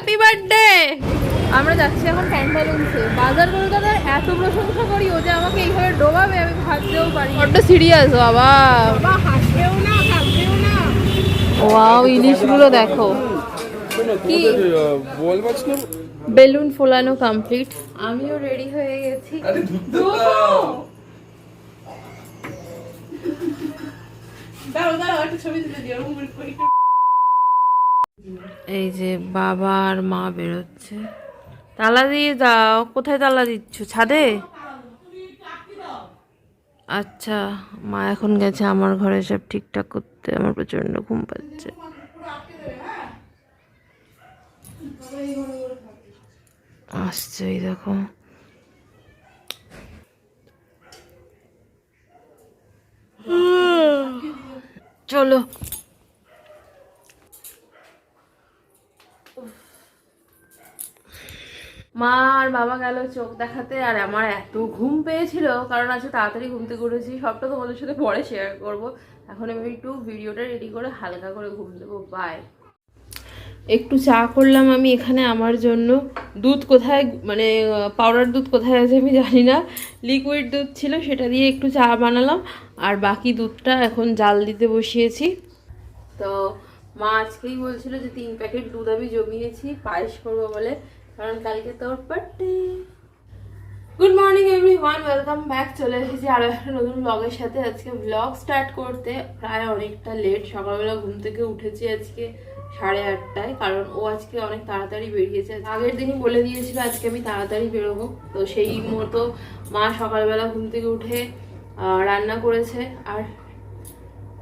Happy birthday আমরা যাচ্ছি এখন প্যান্টালুন্সে বাজার কলকাতার এত প্রশংসা করি ও যে আমাকে এইভাবে ডোবাবে আমি ভাবতেও পারি বড্ড সিরিয়াস বাবা। বাবা হাসবেও না কাঁদবেও না। ওয়াও ইলিশগুলো দেখো। কি? বল মাছ না বেলুন ফোলানো কমপ্লিট আমিও রেডি হয়ে গেছি। দাঁড়াও দাঁড়াও একটা ছবি তুলে দিও। এই যে বাবা আর মা বেরোচ্ছে। তালা দিয়ে দাও, কোথায় তালা দিচ্ছ? ছাদে? আচ্ছা মা এখন গেছে আমার ঘরে, সব ঠিকঠাক করতে, আমার প্রচণ্ড ঘুম পাচ্ছে। আসছে এই দেখো। চলো। মা আর বাবা গেল চোখ দেখাতে, আর আমার এত ঘুম পেয়েছিল, কারণ আজকে তাড়াতাড়ি ঘুমতে করেছি সবটা তোমাদের সাথে পরে শেয়ার করব। এখন আমি একটু ভিডিওটা রেডি করে হালকা করে ঘুম দেবো বাই একটু চা করলাম আমি এখানে আমার জন্য। দুধ কোথায় মানে পাউডার দুধ কোথায় আছে আমি জানি না। লিকুইড দুধ ছিল, সেটা দিয়ে একটু চা বানালাম, আর বাকি দুধটা এখন জাল দিতে বসিয়েছি। তো মা আজকেই বলছিল যে তিন প্যাকেট দুধ আমি জমিয়েছি, পায়েস করব বলে। কারণ কালকে তোর birthday good morning everyone welcome back চলে এসেছি আরও একটা নতুন ব্লগের সাথে। আজকে ব্লগ স্টার্ট করতে প্রায় অনেকটা লেট সকালবেলা ঘুম থেকে উঠেছি আজকে সাড়ে আটটায়, কারণ ও আজকে অনেক তাড়াতাড়ি বেরিয়েছে। আগের দিনই বলে দিয়েছিল, আজকে আমি তাড়াতাড়ি বেরোবো। তো সেই মতো মা সকালবেলা ঘুম থেকে উঠে রান্না করেছে। আর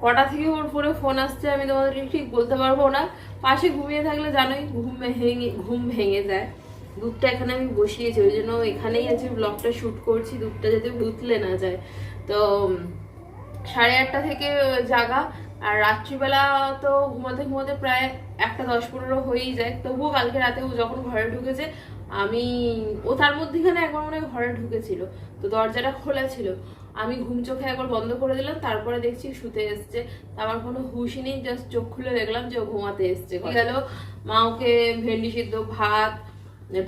কটা থেকে ওর ফোনে ফোন আসছে আমি তোমাদেরকে ঠিক বলতে পারব না। পাশে ঘুমিয়ে থাকলে জানোই, ঘুম ভেঙে ঘুম ভেঙে যায়। দুধটা এখানে আমি বসিয়েছি ওই জন্য এখানেই আছে ব্লগটা শ্যুট করছি দুধটা যাতে বুতলে না যায়। তো সাড়ে আটটা থেকে জাগা আর রাত্রিবেলা তো ঘুমাতে ঘুমাতে প্রায় একটা দশ পনেরো হয়েই যায়। তবুও কালকে রাতে ও যখন ঘরে ঢুকেছে আমি ও তার মধ্যেখানে একবার মনে ঘরে ঢুকেছিল তো দরজাটা খোলা ছিল। আমি ঘুম চোখে একবার বন্ধ করে দিলাম তারপরে দেখছি শুতে এসছে। আমার কোনো হুশই নেই জাস্ট চোখ খুলে দেখলাম যে ও ঘুমাতে এসছে। গেল মা ওকে ভেন্ডি সিদ্ধ ভাত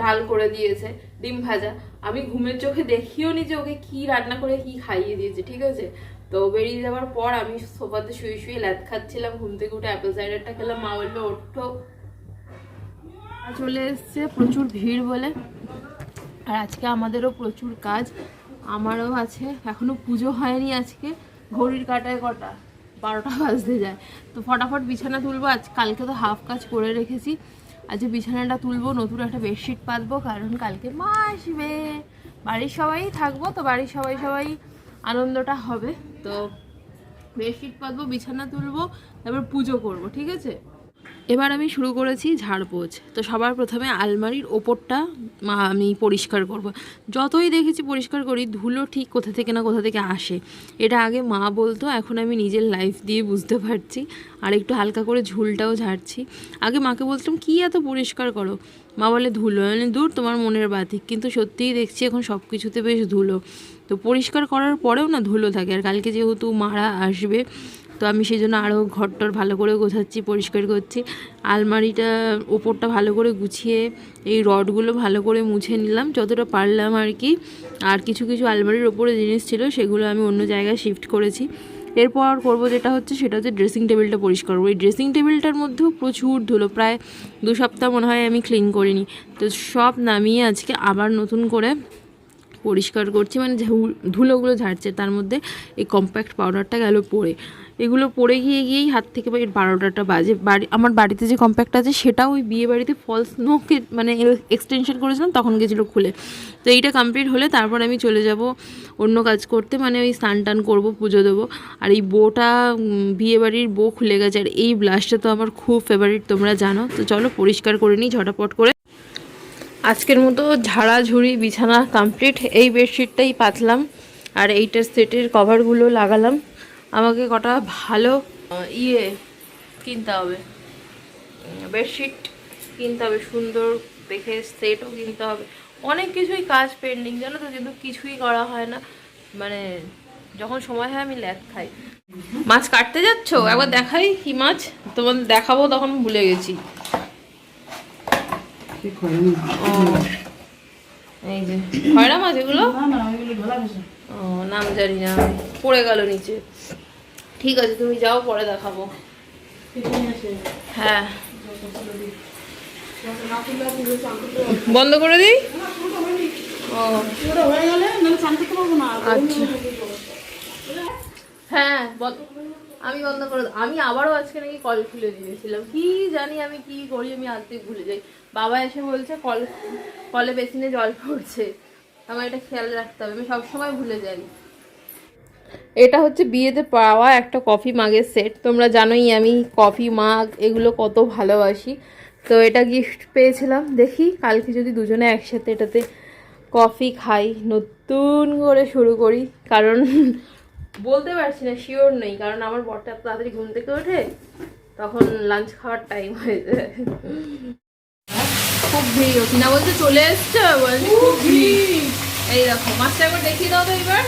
ডাল করে দিয়েছে, ডিম ভাজা। আমি ঘুমের চোখে দেখিও নি যে ওকে কি রান্না করে, কি খাইয়ে দিয়েছে, ঠিক আছে? তো বেরিয়ে যাওয়ার পর আমি সোফাতে শুয়ে শুয়ে ল্যাদ খাচ্ছিলাম, ঘুম থেকে উঠে অ্যাপেল সাইডারটা খেলাম, মা বলল, ওঠো। চলে এসছে প্রচুর ভিড় বলে। আর আজকে আমাদেরও প্রচুর কাজ। আমারও আছে, এখনও পুজো হয়নি আজকে। ঘড়ির কাটায় কটা? বারোটা বাজতে যায়। তো ফটাফট বিছানা তুলবো। আজ কালকে তো হাফ কাজ করে রেখেছি। আজকে বিছানাটা তুলবো, নতুন একটা বেডশিট পাতবো, কারণ কালকে মা আসবে। বাড়ির সবাই থাকব, তো বাড়ির সবাই সবাই আনন্দটা হবে। তো বেডশিট পাতবো, বিছানা তুলবো, তারপর পুজো করব, ঠিক আছে? এবার আমি শুরু করেছি ঝাড়পোছ তো সবার প্রথমে আলমারির ওপরটা আমি পরিষ্কার করব। যতই দেখেছি পরিষ্কার করি, ধুলো ঠিক কোথা থেকে না কোথা থেকে আসে। এটা আগে মা বলতো, এখন আমি নিজের লাইফ দিয়ে বুঝতে পারছি। আর একটু হালকা করে ঝুলটাও ঝাড়ছি। আগে মাকে বলতাম, কী এত পরিষ্কার করো? মা বলে, ধুলো মানে দূর তোমার মনের বাতিক কিন্তু সত্যিই দেখছি এখন সব কিছুতে বেশ ধুলো। তো পরিষ্কার করার পরেও না ধুলো থাকে। আর কালকে যেহেতু মারা আসবে তো আমি সেই জন্য আরও ঘরটর ভালো করে গোছাচ্ছি, পরিষ্কার করছি। আলমারিটা ওপরটা ভালো করে গুছিয়ে এই রডগুলো ভালো করে মুছে নিলাম, যতটা পারলাম আর কি। আর কিছু কিছু আলমারির ওপরে জিনিস ছিল, সেগুলো আমি অন্য জায়গায় শিফট করেছি। এরপর করব যেটা হচ্ছে, সেটা হচ্ছে ড্রেসিং টেবিলটা পরিষ্কার করব। এই ড্রেসিং টেবিলটার মধ্যেও প্রচুর ধুলো, প্রায় দু সপ্তাহ মনে হয় আমি ক্লিন করিনি। তো সব নামিয়ে আজকে আবার নতুন করে পরিষ্কার করছি মানে ধুলোগুলো ঝাড়ছে, তার মধ্যে এই কম্প্যাক্ট পাউডারটা গেল পড়ে। এগুলো পড়ে গিয়ে গিয়েই হাত থেকে এই বারোটাটা বাজে। বাড়ি আমার বাড়িতে যে কম্প্যাক্ট আছে সেটাও ওই বিয়ে বাড়িতে ফলস নোকে মানে এক্সটেনশন করেছিলাম তখন গেছিল খুলে। তো এইটা কমপ্লিট হলে তারপর আমি চলে যাব অন্য কাজ করতে মানে ওই স্নান টান করব পুজো দেবো। আর এই বউটা উম, বিয়ে বাড়ির বউ খুলে গেছে আর এই ব্লাশটা তো আমার খুব ফেভারিট তোমরা জানো। তো চলো পরিষ্কার করে নিই ঝটাপট করে। আজকের মতো ঝাড়াঝুড়ি বিছানা কমপ্লিট এই বেডশিটটাই পাতলাম। আর এইটার সেটের কভারগুলো লাগালাম। আমাকে কটা ভালো ইয়ে কিনতে হবে। বেডশিট কিনতে হবে সুন্দর দেখে সেটও কিনতে হবে। অনেক কিছুই কাজ পেন্ডিং জানো তো কিন্তু কিছুই করা হয় না। মানে যখন সময় হয় আমি ল্যাদ খাই। মাছ কাটতে যাচ্ছ? একবার দেখাই কি মাছ। তোমার দেখাবো তখন ভুলে গেছি। এই যে খয়রা মাছ এগুলো? নাম জানি না পড়ে গেল নিচে। ঠিক আছে তুমি যাও পরে দেখাবো। হ্যাঁ। বন্ধ করে দিই? ও। হয়ে আচ্ছা। হ্যাঁ বল- আমি বন্ধ করে। আমি আবারও আজকে নাকি কল খুলে দিয়েছিলাম। কি জানি আমি কি করি আমি আজকে ভুলে যাই। বাবা এসে বলছে কল কলে বেসিনে জল পড়ছে। আমার এটা খেয়াল রাখতে হবে, আমি সবসময় ভুলে যাই। এটা হচ্ছে বিয়েতে পাওয়া একটা কফি মাগের সেট। তোমরা জানোই আমি কফি মাগ এগুলো কত ভালোবাসি। তো এটা গিফট পেয়েছিলাম। দেখি কালকে যদি দুজনে একসাথে এটাতে কফি খাই। নতুন করে শুরু করি, কারণ বলতে পারছি না শিওর নেই। কারণ আমার বরটা তাড়াতাড়ি ঘুম থেকে ওঠে, তখন লাঞ্চ খাওয়ার টাইম হয়ে যায়। খুব ভিড় কিনা বলতে চলে এসছে বলছে খুব ভিড়। এই দেখো মাছটা একবার দেখিয়ে দাও তো এবার।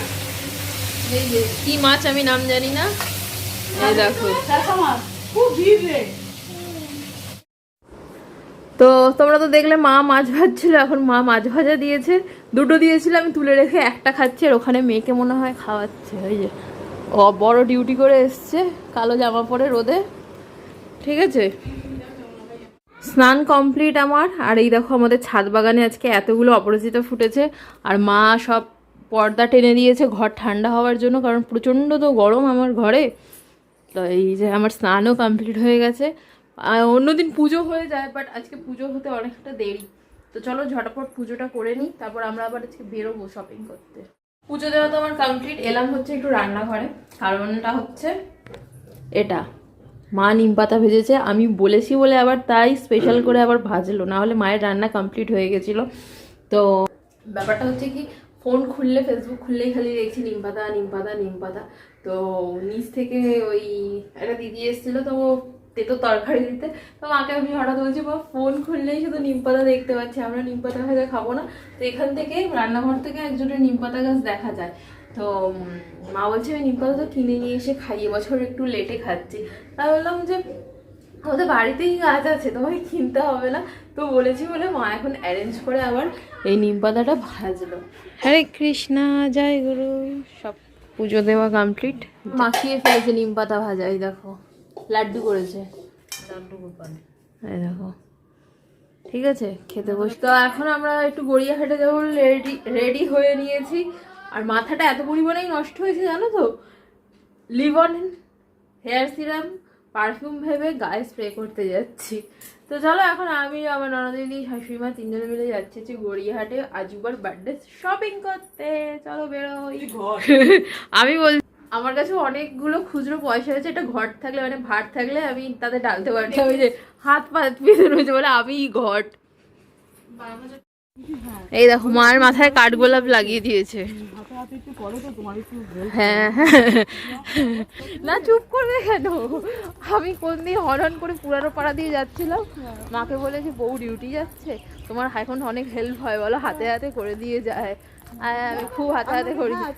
এই যে কি মাছ আমি নাম জানি না। এই দেখো। খুব ভিড় রে। তো তোমরা তো দেখলে মা মাছ ভাজছিল এখন মা মাছ ভাজা দিয়েছে। দুটো দিয়েছিল আমি তুলে রেখে একটা খাচ্ছি আর ওখানে মেয়েকে মনে হয় খাওয়াচ্ছে। ওই যে ও বড় ডিউটি করে এসছে কালো জামা পরে রোদে। ঠিক আছে? স্নান কমপ্লিট আমার। আর এই দেখো আমাদের ছাদ বাগানে আজকে এতগুলো অপরাজিতা ফুটেছে। আর মা সব পর্দা টেনে দিয়েছে ঘর ঠান্ডা হওয়ার জন্য, কারণ প্রচণ্ড তো গরম আমার ঘরে। তো এই যে আমার স্নানও কমপ্লিট হয়ে গেছে। আর অন্যদিন পুজো হয়ে যায় বাট আজকে পুজো হতে অনেকটা দেরি। তো চলো ঝটাপট পুজোটা করে নিই, তারপর আমরা আবার আজকে বেরোবো শপিং করতে। পুজো দেওয়া তো আমার কমপ্লিট এলাম হচ্ছে একটু রান্নাঘরে। কারণটা হচ্ছে এটা। মা নিম পাতা ভেজেছে আমি বলেছি বলে আবার তাই স্পেশাল করে আবার ভাজলো না হলে মায়ের রান্না কমপ্লিট হয়ে গেছিল। তো ব্যাপারটা হচ্ছে কি ফোন খুললে ফেসবুক খুললেই খালি দেখছি নিম পাতা নিম পাতা নিম পাতা। তো নিচ থেকে ওই একটা দিদি এসেছিল তো ও তেতো তরকারি দিতে। তো মাকে আমি হঠাৎ বলছি বা ফোন খুললেই শুধু নিম পাতা দেখতে পাচ্ছি আমরা নিম পাতা ভাজা খাব না। তো এখান থেকে রান্নাঘর থেকে একজনের নিম পাতা গাছ দেখা যায়। তো মা বলছে আমি নিমপাতা তো কিনে নিয়ে এসে খাই এবছর একটু লেটে খাচ্ছি। তাই বললাম যে আমাদের বাড়িতেই গাছ আছে তোমাকে কিনতে হবে না? তো বলেছি বলে মা এখন অ্যারেঞ্জ করে আবার এই নিম পাতাটা ভাজলো। হরে কৃষ্ণা জয় গুরু সব পুজো দেওয়া কমপ্লিট মাখিয়ে ফেলেছে নিম পাতা ভাজা এই দেখো। লাড্ডু করেছে। এই দেখো। ঠিক আছে খেতে বস। তো এখন আমরা একটু গড়িয়াহাটে যাব রেডি রেডি হয়ে নিয়েছি। আর মাথাটা এত পরিমাণেই নষ্ট হয়েছে জানো তো? লিভন হেয়ার সিরাম পারফিউম ভেবে গায়ে স্প্রে করতে যাচ্ছি। তো চলো এখন আমি আমার ননদিনী শাশুড়ি মা তিনজনে মিলে যাচ্ছি হচ্ছে গড়িয়াহাটে আজুবার বার্থডে শপিং করতে। চলো বেরোই। আমি বল আমার কাছে অনেকগুলো খুচরো পয়সা আছে একটা ঘট থাকলে মানে ভাট থাকলে আমি তাতে ডালতে পারতাম। ওই যে হাত পাত পিছনে হয়েছে বলে আমি ঘট এই দেখো, মায়ের মাথায় কাঠগোলাপ লাগিয়ে দিয়েছে। হ্যাঁ। না, চুপ করবে কেন? আমি কোন দিন হরন করে পুরানো পাড়া দিয়ে যাচ্ছিলাম। মাকে বলেছি, বউ ডিউটি যাচ্ছে। তোমার এখন অনেক হেল্প হয়, বলো, হাতে হাতে করে দিয়ে যায়। আর আমি খুব হাতে হাতে করি। হ্যাঁ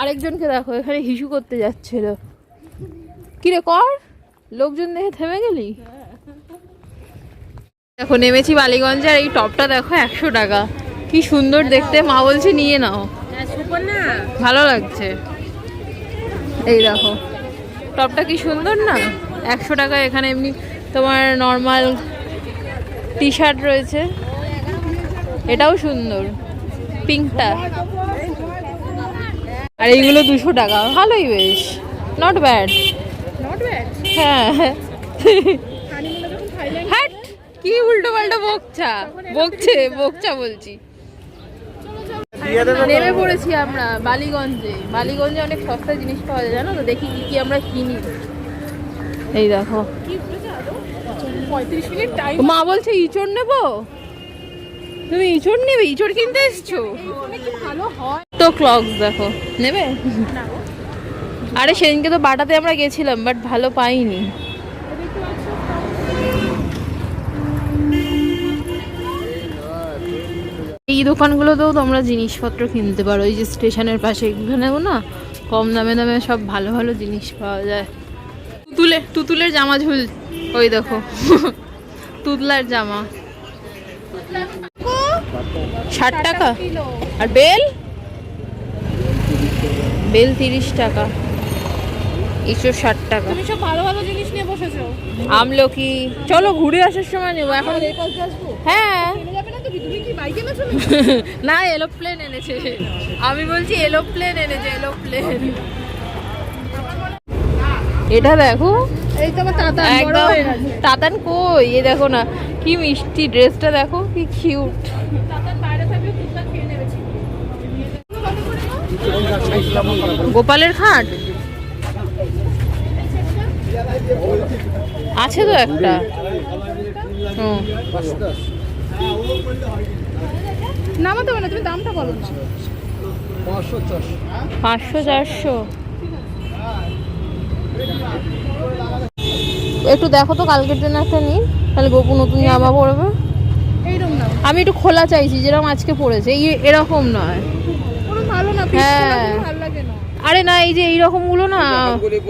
আরেকজনকে দেখো, এখানে হিসু করতে যাচ্ছিল। কিরে, কর। লোকজন দেখে থেমে গেলি? দেখো নেমেছি বালিগঞ্জে আর এই টপটা দেখো একশো টাকা। কি সুন্দর দেখতে। মা বলছে নিয়ে নাও। ভালো লাগছে। এই দেখো টপটা কি সুন্দর না? একশো টাকা এখানে এমনি তোমার নর্মাল টি শার্ট রয়েছে। এটাও সুন্দর পিঙ্কটা আর এইগুলো দুশো টাকা। ভালোই বেশ। নট ব্যাড নট ব্যাড হ্যাঁ। কি উল্টো পাল্টা বকছা? বকছে বকছা বলছি। নেমে পড়েছি আমরা বালিগঞ্জে। বালিগঞ্জে অনেক সস্তা জিনিস পাওয়া যায় জানো তো? দেখি কি কি আমরা কিনি। এই দেখো। মা বলছে ইঁচড় নেব? তুমি ইঁচড় নেবে? ইঁচড় কিনতে এসছো? ভালো তো ক্লগস দেখো। নেবে? আরে সেদিনকে তো বাটাতে আমরা গেছিলাম বাট ভালো পাইনি। এই দোকানগুলোতেও তোমরা জিনিসপত্র কিনতে পারো। এই যে স্টেশনের পাশে এখানেও না কম দামে দামে সব ভালো ভালো জিনিস পাওয়া যায়। তুতুলে তুতুলের জামা ঝুল ওই দেখো তুতলার জামা। ষাট টাকা? আর বেল? বেল তিরিশ টাকা। একশো ষাট টাকা। তুমি সব ভালো ভালো জিনিস নিয়ে বসেছো। আমলকি। চলো ঘুরে আসার সময় নেব এখন হ্যাঁ। না এরোপ্লেন এনেছে। আমি বলছি এরোপ্লেন এনেছে এরোপ্লেন এটা দেখো। এই তো আমার তাতা একদম। তাতান কই? এ দেখো না কি মিষ্টি ড্রেসটা দেখো কি কিউট গোপালের খাট? আছে তো একটা। হুম। নামাতে হবে না তুমি দামটা বলো না। পাঁচশো চারশো। একটু দেখো তো কালকের জন্য একটা নিই তাহলে গোপু নতুন জামা পরবে। না। আমি একটু খোলা চাইছি যেরকম আজকে পড়েছে। এই এরকম নয়। কোনো ভালো না হ্যাঁ। পিস ভালো লাগে না। আরে না এই যে এইরকমগুলো না। হয়ে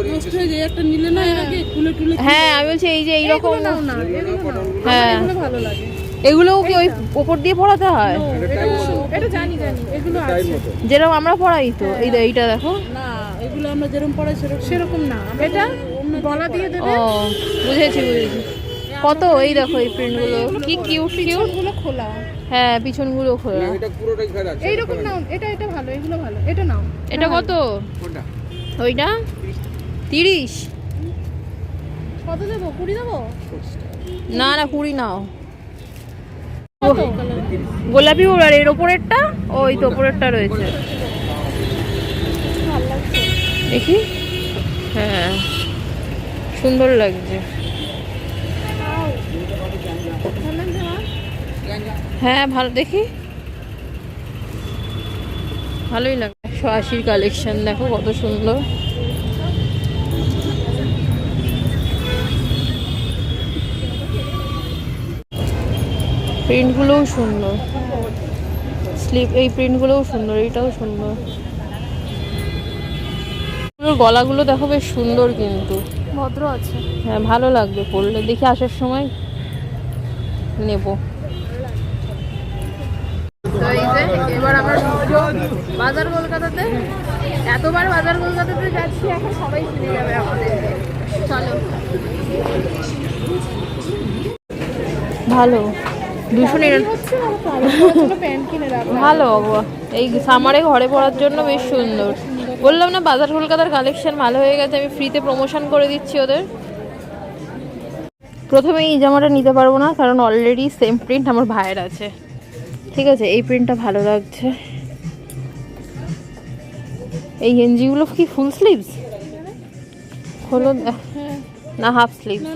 হ্যাঁ। আমি বলছি এই যে এইরকম হ্যাঁ। ভালো লাগে। এগুলোও কি ওই ওপর দিয়ে পড়াতে হয়? এটা জানি জানি এগুলো আছে। যেরকম আমরা পড়াই তো এই দে- এইটা দেখো। না এগুলো আমরা যেরকম পড়াই সেরকম সেরকম না এটা গলা দিয়ে ও বুঝেছি বুঝেছি। কত এই দেখো এই প্রিন্টগুলো কি কিউট কিউট পিছনগুলো খোলা। হ্যাঁ পিছনগুলো খোলা। এটা পুরোটাই খারাপ আছে এইরকম নাও এটা এটা ভালো এগুলো ভালো এটা নাও। এটা কত? কোনটা? ওইটা? তিরিশ। কত দেবো? কুড়ি দেবো? না না কুড়ি নাও। কত গোলাপি আর এর ওপরেরটা ওই তো ওপরেরটা রয়েছে। দেখি। হ্যাঁ সুন্দর লাগছে? হ্যাঁ ভালো, দেখি। ভালোই লাগে একশো আশির কালেকশন দেখো কত সুন্দর। প্রিন্টগুলোও সুন্দর। স্লিপ এই প্রিন্টগুলোও সুন্দর এইটাও সুন্দর। গলাগুলো দেখো বেশ সুন্দর কিন্তু। ভদ্র আছে। হ্যাঁ ভালো লাগবে পরলে। দেখি আসার সময় নেব। এবার আমরা বাজার কলকাতাতে এতবার বাজার কলকাতাতে যাচ্ছি এখন সবাই চিনে যাবে আমাদের। চলো। ভালো। দুশো ভালো। এই সামারে ঘরে পড়ার জন্য বেশ সুন্দর। বললাম না বাজার কলকাতার কালেকশন ভালো হয়ে গেছে আমি ফ্রিতে প্রমোশন করে দিচ্ছি ওদের। প্রথমে এই জামাটা নিতে পারব না কারণ অলরেডি সেম প্রিন্ট আমার ভাইয়ের আছে। ঠিক আছে এই প্রিন্টটা ভালো লাগছে। এই গেঞ্জিগুলো কি ফুল স্লিভস হলো না হাফ স্লিভস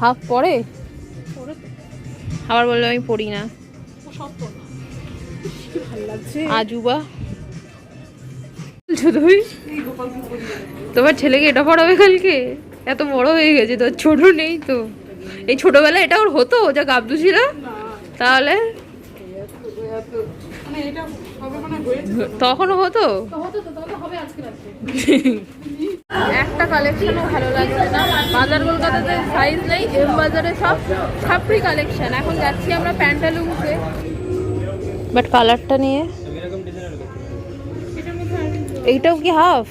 হাফ পরে। আবার বলল আমি পড়ি না। আজুবা। তুমি? তোমার ছেলেকে এটা পড়াবে কালকে? এত বড় হয়ে গেছে তোর ছোট নেই তো। এই ছোটবেলায় এটা ওর হতো যা গাবদু ছিল? তাহলে? তখনও হতো? একটা কালেকশনও ভালো লাগছে না। বাজার কলকাতাতে সাইজ নেই এম বাজারে সব ছাপড়ি কালেকশন এখন যাচ্ছি আমরা প্যান্টালুমসে বাট কালারটা নিয়ে? এইটাও কি হাফ।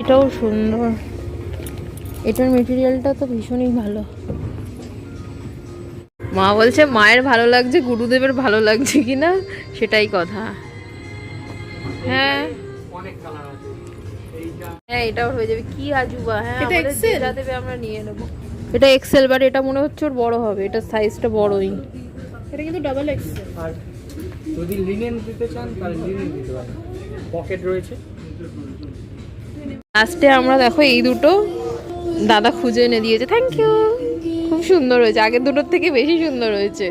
এটাও সুন্দর। এটার মেটেরিয়ালটা তো ভীষণই ভালো। মা বলছে মায়ের ভালো লাগছে গুরুদেবের ভালো লাগছে কিনা সেটাই কথা। হ্যাঁ। হ্যাঁ এটাও হয়ে যাবে। কি আজুবা হ্যাঁ এটা? দেবে আমরা নিয়ে নেব। এটা এক্সেল বাট এটা মনে হচ্ছে ওর বড় হবে। এটা সাইজটা বড়ই। এটা কিন্তু ডাবল এক্স আর যদি লিনেন দিতে চান তাহলে লিনেন দিতে পারেন। পকেট রয়েছে। লাস্টে আমরা দেখো এই দুটো দাদা খুঁজে এনে দিয়েছে। থ্যাংক ইউ সুন্দর হয়েছে। আগের দুটোর থেকে বেশি সুন্দর হয়েছে।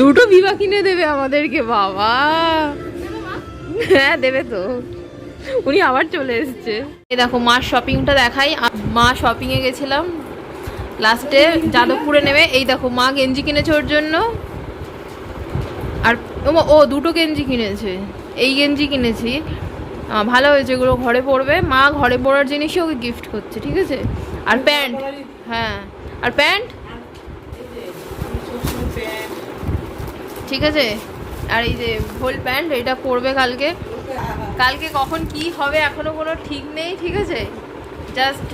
দুটো বিবা কিনে দেবে আমাদেরকে, বাবা। হ্যাঁ দেবে তো। উনি আবার চলে এসেছে। এ দেখো মা শপিংটা দেখাই। মা শপিং এ গেছিলাম। লাস্টে যাদবপুরে নেবে। এই দেখো, মা গেঞ্জি কিনেছে ওর জন্য। আর ও ও দুটো গেঞ্জি কিনেছে। এই গেঞ্জি কিনেছি। ভালো হয়েছে, এগুলো ঘরে পরবে। মা ঘরে পরার জিনিসই ওকে গিফট করছে, ঠিক আছে? আর প্যান্ট। হ্যাঁ। আর প্যান্ট? ঠিক আছে। আর এই যে হোল প্যান্ট, এটা পরবে কালকে। কালকে কখন কি হবে এখনও কোনো ঠিক নেই, ঠিক আছে? জাস্ট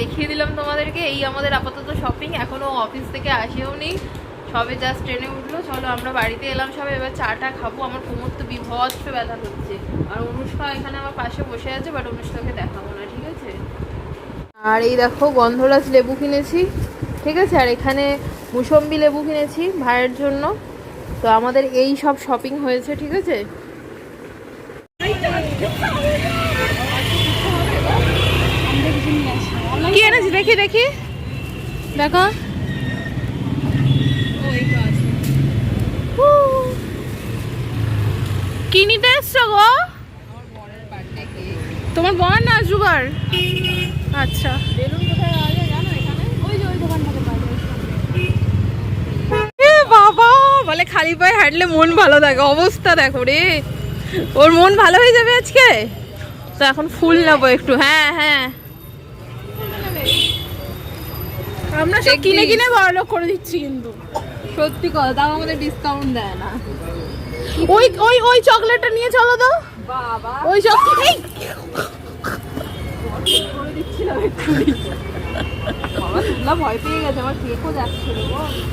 দেখিয়ে দিলাম তোমাদেরকে। এই আমাদের আপাতত শপিং এখনও অফিস থেকে আসেও নেই। সবে জাস্ট ট্রেনে উঠল। চলো আমরা বাড়িতে এলাম সবে। এবার চাটা খাব। আমার কোমর তো বিভৎস ব্যথা হচ্ছে আর অনুষ্কা এখানে আমার পাশে বসে আছে বাট অনুষ্কাকে দেখাবো না, ঠিক আছে? আর এই দেখো গন্ধরাজ লেবু কিনেছি, ঠিক আছে? আর এখানে মুসম্বি লেবু কিনেছি ভাইয়ের জন্য। তো আমাদের এই সব শপিং হয়েছে, ঠিক আছে? কি এনেছি? দেখি দেখি। দেখো। কি নিতে এসছো গো? তোমার বর না জুগার আচ্ছা। বাবা বলে খালি পায়ে হাঁটলে মন ভালো থাকে। অবস্থা দেখো রে। ওর মন ভালো হয়ে যাবে আজকে? তো এখন ফুল নেব একটু। হ্যাঁ হ্যাঁ। আমরা সব কিনে কিনে বড়লোক করে দিচ্ছি কিন্তু। সত্যি কথা তাও আমাদের ডিসকাউন্ট দেয় না। ওই ওই ওই চকলেটটা নিয়ে চলো তো। ওই গো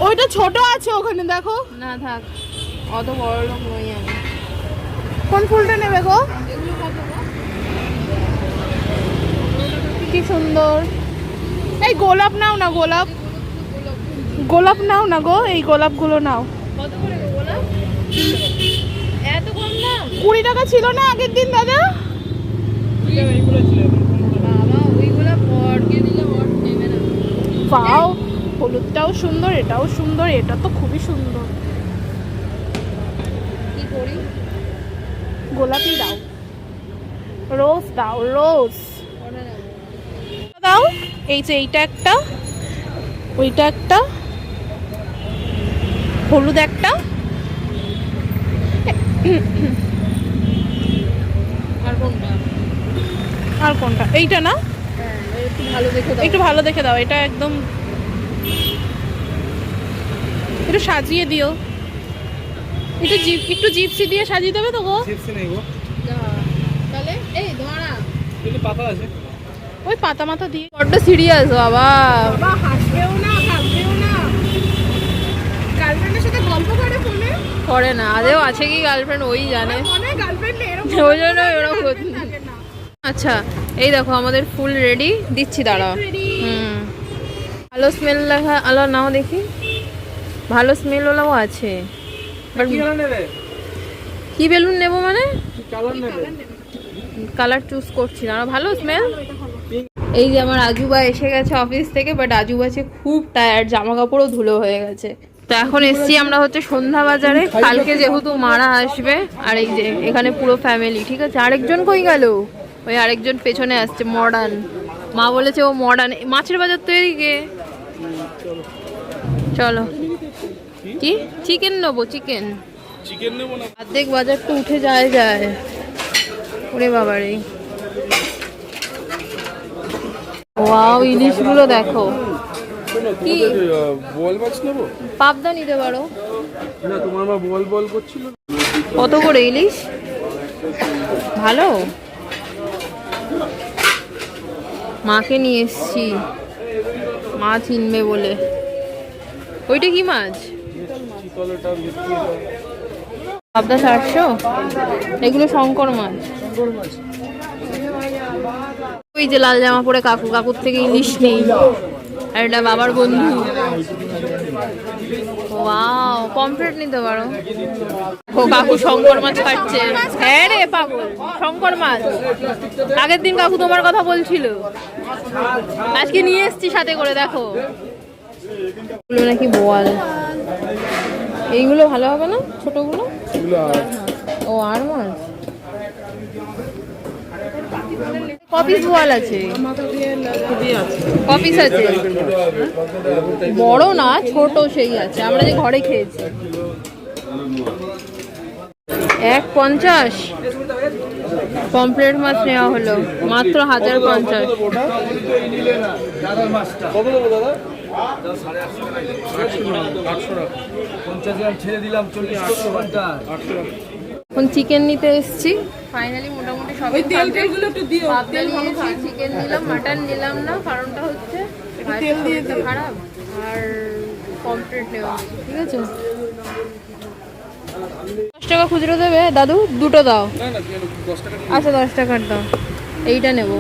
ওইটা ছোট আছে ওখানে দেখো। না থাক। অত বড় লোক নই আমি। কোন ফুলটা নেবে গো? কি সুন্দর। এই গোলাপ নাও না গোলাপ। গোলাপ নাও না গো এই গোলাপগুলো নাও। কত করে গোলাপ? কুড়ি টাকা ছিল না আগের দিন, দাদা? পাও হলুদটাও সুন্দর, এটাও সুন্দর, এটা তো খুবই সুন্দর। কি করি গোলাপি দাও। রোজ দাও রোজ। দাও, এই যে এইটা একটা, ওইটা একটা, হলুদ একটা আর কোনটা আর কোনটা? এইটা না? হ্যাঁ একটু ভালো দেখে দাও একটু ভালো দেখে দাও এটা একদম একটু সাজিয়ে দিও। একটু জিপ একটু জিপসি দিয়ে সাজিয়ে দেবে তো গো? চিপস নেই গো। তাহলে এই ধরা কিন্তু পাতা আছে। ওই পাতা মাথা দিয়ে। বড্ড সিরিয়াস বাবা। বাবা হাসবেও না কাঁদবেও না। গার্লফ্রেন্ডের সাথে গল্প করে ফোনে? করে না আদেও আছে কি গার্লফ্রেন্ড ওই জানে। ওই জন্য এরকম আচ্ছা এই দেখো আমাদের ফুল রেডি দিচ্ছি দাঁড়াও। হুম। ভালো স্মেল লেখা আলো নাও দেখি। ভালো স্মেল ওলাও আছে। বাট কি বেলুন নেব মানে? কালার কালার চুজ করছি না। ভালো স্মেল এই যে আমার আজুবা এসে গেছে অফিস থেকে বাট আজুবা আছে খুব টায়ার্ড জামা কাপড়ও ধুলো হয়ে গেছে। তো এখন এসছি আমরা হচ্ছে সন্ধ্যা বাজারে কালকে যেহেতু মারা আসবে আর এই যে এখানে পুরো ফ্যামিলি ঠিক আছে? আরেকজন কই গেল? ওই আরেকজন পেছনে আসছে মডার্ন। মা বলেছে ও মডার্ন। মাছের বাজার তো এদিকে। চলো। কি? চিকেন নেব চিকেন চিকেন নেব না। অর্ধেক বাজার তো উঠে যায় যায়। ওরে বাবারে। ওয়াও ইলিশগুলো দেখো। কি? বল মাছ নেব? পাবদা নিতে পারো। না তোমার মা বল বল করছিল। কত করে ইলিশ? ভালো? মাকে নিয়ে এসছি। মা চিনবে বলে। ওইটা কি মাছ? পাবদা চারশো? এগুলো শঙ্কর মাছ। ওই যে লাল জামা পরে কাকু, কাকুর থেকে ইলিশ নেই। আর এটা বাবার বন্ধু। ওয়াও পমফ্রেট নিতে পারো। ও কাকু শঙ্কর মাছ কাটছে হ্যাঁ রে পাগল, শঙ্কর মাছ। আগের দিন কাকু তোমার কথা বলছিল। আজকে নিয়ে এসছি সাথে করে, দেখো। এগুলো নাকি বোয়াল। এইগুলো ভালো হবে না, ছোটগুলো? ও আর মাছ? কপিস বোয়াল আছে। কপিস আছে। বড় না, ছোট সেই আছে। আমরা যে ঘরে খেয়েছি। এক পঞ্চাশ। পমপ্লেট মাছ নেওয়া হলো। মাত্র হাজার পঞ্চাশ। এখন চিকেন নিতে এসেছি। ফাইনালি মোটামুটি সবই তেল তেলগুলো একটু দিও তেল নিয়েছি চিকেন নিলাম মাটন নিলাম না কারণটা হচ্ছে তেল দিয়ে খারাপ আর পমপ্লেট নেওয়া ঠিক আছে? দশ টাকা খুচরো দেবে দাদু দুটো দাও। আচ্ছা দশ টাকার দাও এইটা নেব।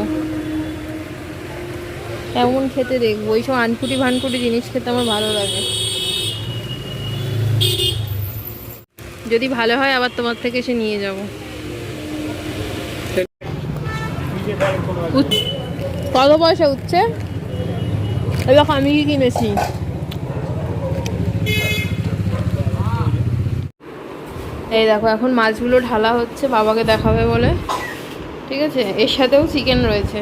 কেমন খেতে দেখব ওইসব আনকুটি ভানকুটি জিনিস খেতে আমার ভালো লাগে। যদি ভালো হয় আবার তোমার থেকে এসে নিয়ে যাব। কত পয়সা উঠছে দেখো, আমি কি কিনেছি? এই দেখো, এখন মাছগুলো ঢালা হচ্ছে, বাবাকে দেখাবে বলে। ঠিক আছে? এর সাথেও চিকেন রয়েছে।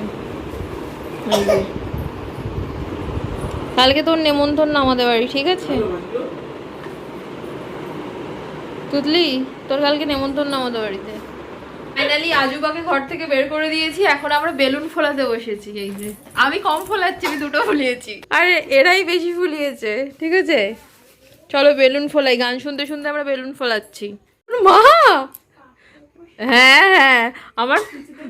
কালকে তোর নেমন্তন্ন আমাদের বাড়ি, ঠিক আছে? তুতলি, তোর কালকে নেমন্তন্ন আমাদের বাড়িতে। ফাইনালি আজুবাকে ঘর থেকে বের করে দিয়েছি। এখন আমরা বেলুন ফোলাতে বসেছি এই যে। আমি কম ফোলাচ্ছি আমি দুটো ফুলিয়েছি। আরে এরাই বেশি ফুলিয়েছে ঠিক আছে? চলো বেলুন ফোলাই গান শুনতে শুনতে আমরা বেলুন ফোলাচ্ছি। মা! হ্যাঁ হ্যাঁ আমার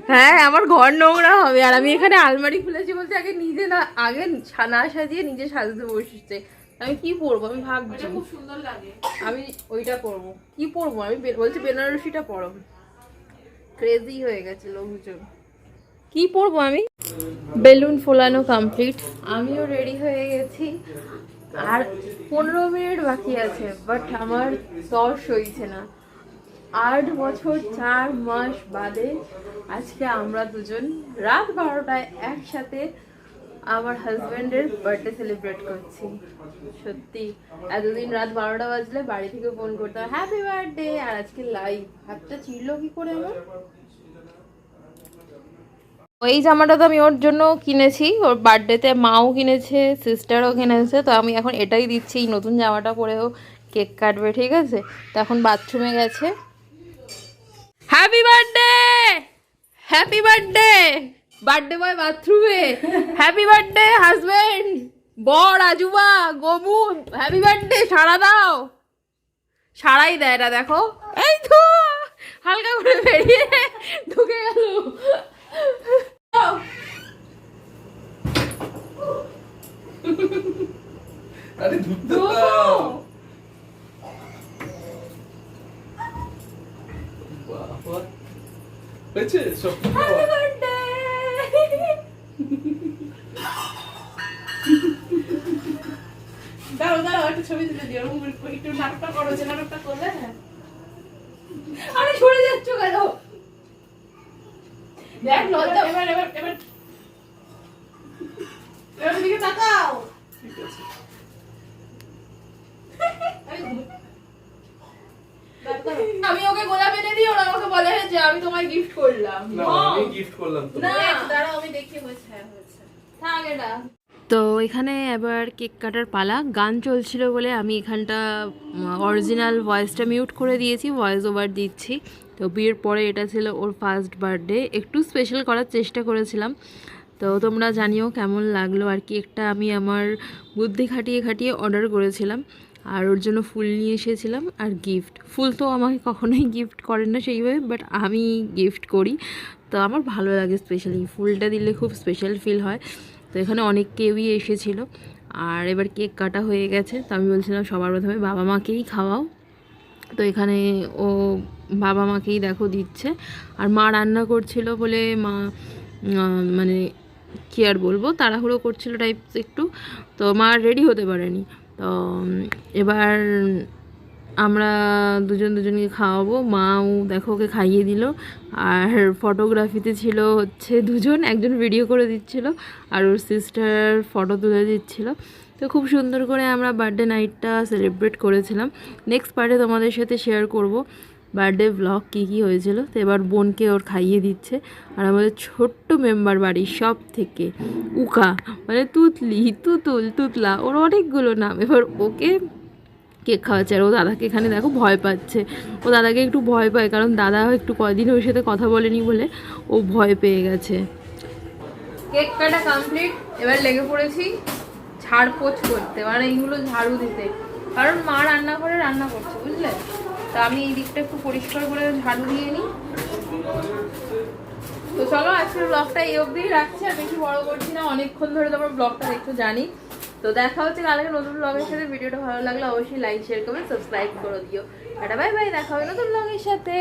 হ্যাঁ আমার ঘর নোংরা হবে আর আমি এখানে আলমারি খুলেছি বলতে আগে নিজে না আগে সা- না সাজিয়ে নিজে সাজতে বসেছে। আমি কি পরবো আমি ভাবছি। খুব সুন্দর লাগে। আমি ওইটা পরবো। কি পরবো? আমি বে- বলছি বেনারসিটা পরো। ক্রেজি হয়ে গেছে লোকজন। কি পরবো আমি? বেলুন ফোলানো কমপ্লিট আমিও রেডি হয়ে গেছি। আর পনেরো মিনিট বাকি আছে বাট আমার দশ হইছে না। আট বছর চার মাস বাদে আজকে আমরা দুজন রাত বারোটায় একসাথে আমার হাজব্যান্ডের বার্থডে সেলিব্রেট করছি। সত্যি, এতদিন রাত বারোটা বাজলে বাড়ি থেকে ফোন করতে হ্যাপি বার্থডে আর আজকে লাইভ হাতটা চিড়লো কি করে আমার? ওই জামাটা তো আমি ওর জন্য কিনেছি। ওর বার্থডেতে মাও কিনেছে সিস্টারও কিনেছে। তো আমি এখন এটাই দিচ্ছি, এই নতুন জামাটা পরেও কেক কাটবে, ঠিক আছে? তো এখন বাথরুমে গেছে। Happy birthday happy birthday birthday boy বাথরুমে হ্যাপি বার্থডে হাজবেন্ড বর আজুবা গমু হ্যাপি বার্থডে সারা দাও। সারাই দেয় না দেখো। এই তো হালকা করে বেরিয়ে ঢুকে গেল। আরে ধুতে দাও বাবা। হয়েছে সব? দাঁড়াও দাঁড়াও একটা ছবি তুলে দিও একটু নাটকটা করো যে নাটকটা করলে। হ্যাঁ আরে সরে যাচ্ছ কেন? দেখ লজ্জা এবার এবার এবার। এবার দিকে তাকাও। ঠিক আছে। আমি ওকে গোলাপ এনে দিই ওরা আমাকে বলে যে আমি তোমায় গিফট করলাম। না আমি গিফট করলাম তো না। দাঁড়াও আমি দেখি হয়েছে হ্যাঁ হয়েছে। থাক এটা। তো এখানে এবার কেক কাটার পালা। গান চলছিল বলে আমি এখানটা অরিজিনাল ভয়েসটা মিউট করে দিয়েছি ভয়েস ওভার দিচ্ছি। তো বিয়ের পরে এটা ছিল ওর ফার্স্ট বার্থডে একটু স্পেশাল করার চেষ্টা করেছিলাম। তো তোমরা জানিও কেমন লাগল আর কি। একটা আমি আমার বুদ্ধি খাটিয়ে খাটিয়ে অর্ডার করেছিলাম। আর ওর জন্য ফুল নিয়ে এসেছিলাম আর গিফট ফুল তো আমাকে কখনোই গিফট করেন না সেইভাবে বাট আমি গিফট করি। তো আমার ভালো লাগে স্পেশালি ফুলটা দিলে খুব স্পেশাল ফিল হয়। তো এখানে অনেক কেউই এসেছিল। আর এবার কেক কাটা হয়ে গেছে। তো আমি বলছিলাম, সবার প্রথমে বাবা মাকেই খাওয়াও। তো এখানে ও বাবা মাকেই দেখো দিচ্ছে। আর মা রান্না করছিল বলে মা মানে কি আর বলব, তাড়াহুড়ো করছিল টাইপ একটু। তো মা রেডি হতে পারেনি। তো এবার আমরা দুজন দুজনকে খাওয়াবো। মাও দেখো ওকে খাইয়ে দিল। আর ফটোগ্রাফিতে ছিল হচ্ছে দুজন, একজন ভিডিও করে দিচ্ছিল আর ওর সিস্টার ফটো তুলে দিচ্ছিল। তো খুব সুন্দর করে আমরা বার্থডে নাইটটা সেলিব্রেট করেছিলাম। নেক্সট পার্টে তোমাদের সাথে শেয়ার করব। বার্থডে ব্লগ কী কী হয়েছিল, তো এবার বোনকে ওর খাইয়ে দিচ্ছে। আর আমাদের ছোট্ট মেম্বার বাড়ির সব থেকে উকা মানে তুতলি, তুতুল, তুতলা, ওর অনেকগুলো নাম। এবার ওকে কেক খাওয়াচ্ছে আর ও দাদাকে এখানে দেখো ভয় পাচ্ছে। ও দাদাকে একটু ভয় পায়, কারণ দাদা একটু কদিন ওর সাথে কথা বলেনি বলে ও ভয় পেয়ে গেছে। কেক কাটা কমপ্লিট এবার লেগে পড়েছি ঝাড় পোছ করতে মানে এইগুলো ঝাড়ু দিতে। কারণ মা রান্না করে রান্না করছে, বুঝলে? তা আমি এই দিকটা একটু পরিষ্কার করে ঝাড়ু দিয়ে নিই। তো চলো, আজকের ব্লগটা এই অবধিই রাখছি। আর বেশি বড় করছি না, অনেকক্ষণ ধরে তোমার ব্লগটা দেখতে জানি। তো দেখা হচ্ছে কালকে নতুন ব্লগের সাথে। ভিডিওটা ভালো লাগলে অবশ্যই লাইক শেয়ার করবে সাবস্ক্রাইব করে দিও। এটা বাই বাই দেখা হবে নতুন ব্লগের সাথে।